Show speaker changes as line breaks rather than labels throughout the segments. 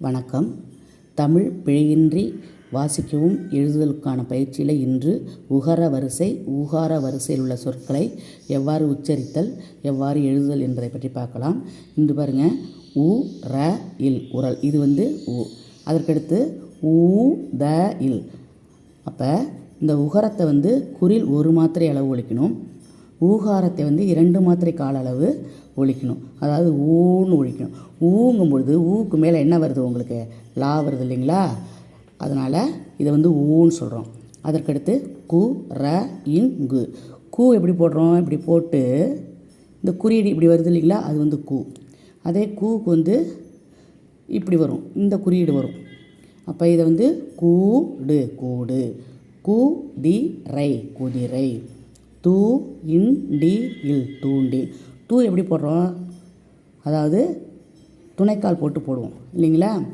வணக்கம். தமிழ் பிழையின்றி வாசிக்கவும் எழுதுதலுக்கான பயிற்சியில் இன்று உகர வரிசை ஊகார வரிசையில் உள்ள சொற்களை எவ்வாறு உச்சரித்தல் எவ்வாறு எழுதுதல் என்பதை பற்றி பார்க்கலாம். இன்று பாருங்கள் உ ர இல் உரல் இது வந்து உ. அதற்கடுத்து ஊ த இல். அப்போ இந்த உகரத்தை வந்து குறில் ஒரு மாத்திரை அளவு ஒழிக்கணும். ஊகாரத்தை வந்து இரண்டு மாத்திரை கால அளவு ஒழிக்கணும். அதாவது ஊன்னு ஒழிக்கணும். ஊங்கும் பொழுது ஊக்கு மேலே என்ன வருது உங்களுக்கு? லா வருது இல்லைங்களா? அதனால் இதை வந்து ஊன்னு சொல்கிறோம் அதற்கடுத்து கு ர இங்கு கூ. எப்படி போடுறோம்? இப்படி போட்டு இந்த குறியீடு இப்படி வருது இல்லைங்களா? அது வந்து கூ. அதே கூக்கு வந்து இப்படி வரும். இந்த குறியீடு வரும். அப்போ இதை வந்து கூடு கூடு. கு தி ரை. குதிரை. தூ இன் டி இல். தூண்டில். டூ எப்படி போடுறோம்? அதாவது துணைக்கால் போட்டு போடுவோம் இல்லைங்களா?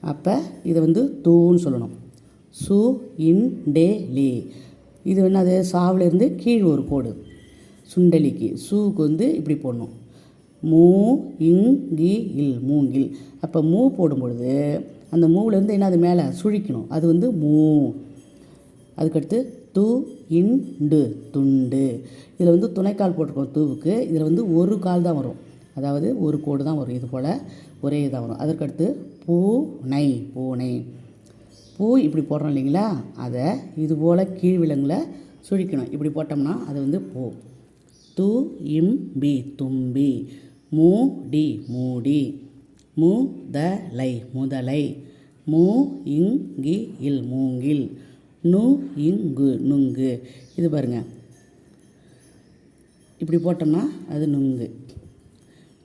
அப்போ இதை வந்து தூன்னு சொல்லணும். சு இன் டே லி. இது என்னது சாவிலேருந்து கீழ் ஒரு கோடு சுண்டலிக்கு. சூக்கு வந்து இப்படி போடணும். மூ இங் கி இல் மூங்கில். அப்போ மூ போடும்பொழுது அந்த மூவிலேருந்து என்ன அது மேலே சுழிக்கணும். அது வந்து மூ. அதுக்கடுத்து து இண்டு துண்டு. இதில் வந்து துணைக்கால் போட்டிருக்கோம் தூவுக்கு. இதில் வந்து ஒரு கால் தான் வரும். அதாவது ஒரு கோடு தான் வரும். இது போல் ஒரே இதாக வரும். அதற்கடுத்து பூனை பூனை. பூ இப்படி போடுறோம் இல்லைங்களா? அதை இது போல் கீழ் சுழிக்கணும். இப்படி போட்டோம்னா அது வந்து பூ. து இம் பி தும்பி. மூடி மூடி முதலை முதலை மூ இங்கி இல் மூங்கில். நு இங்கு நுங்கு. இது பாருங்க. இப்படி போட்டோம்னா அது நுங்கு.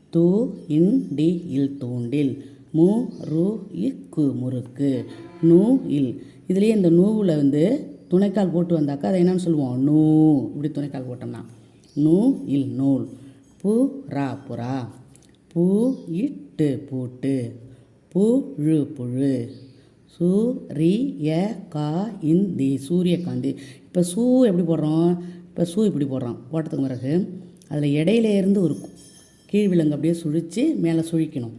தூ இன் டி இல் தூண்டில். மு ரு இக்கு முறுக்கு. நூ இல். இதுலேயே இந்த நூவில் வந்து துணைக்கால் போட்டு வந்தாக்கா அதை என்னன்னு சொல்லுவோம்? நூ. இப்படி துணைக்கால் போட்டோம்னா. நூ இல் நூல். பு ரா புறா. பூ இட்டு பூட்டு. புழு புழு. சூரிய கா இந்தி சூரியகாந்தி. இப்போ சூ எப்படி போடுறோம்? இப்போ சூ இப்படி போடுறோம். போட்டதுக்கு பிறகு அதில் இடையில இருந்து ஒரு கீழ் விலங்கு அப்படியே சுழித்து மேலே சுழிக்கணும்.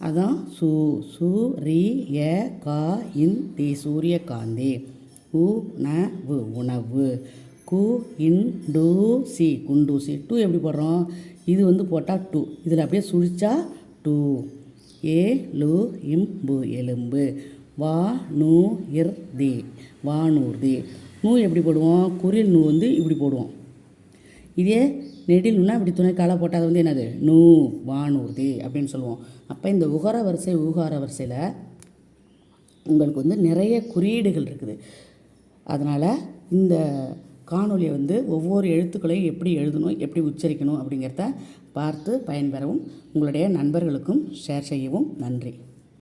அதான் சூ. சூரிய கா இந்தி சூரியகாந்தி. உணவு உணவு. கு இண்டு சி. குண்டூசி. டூ எப்படி போடுறோம்? இது வந்து போட்டால் டூ. இதில் அப்படியே சுழிச்சா டூ. ஏ லு இம்பு எலும்பு. வா நூ இர் தி. வானூர்தி நூ எப்படி போடுவோம்? குரில் நூ வந்து இப்படி போடுவோம். இதே நெடில் நூனா இப்படி துணை காலை போட்டால் அது வந்து என்னது? நூ வானூர்தி அப்படின்னு சொல்லுவோம். அப்போ இந்த உகர வரிசை ஊகார வரிசையில் உங்களுக்கு வந்து நிறைய குறியீடுகள் இருக்குது. அதனால் இந்த காணொலியை வந்து ஒவ்வொரு எழுத்துக்களையும் எப்படி எழுதணும் எப்படி உச்சரிக்கணும் அப்படிங்கிறத பார்த்து பயன்பெறவும் உங்களுடைய நண்பர்களுக்கும் ஷேர் செய்யவும் நன்றி.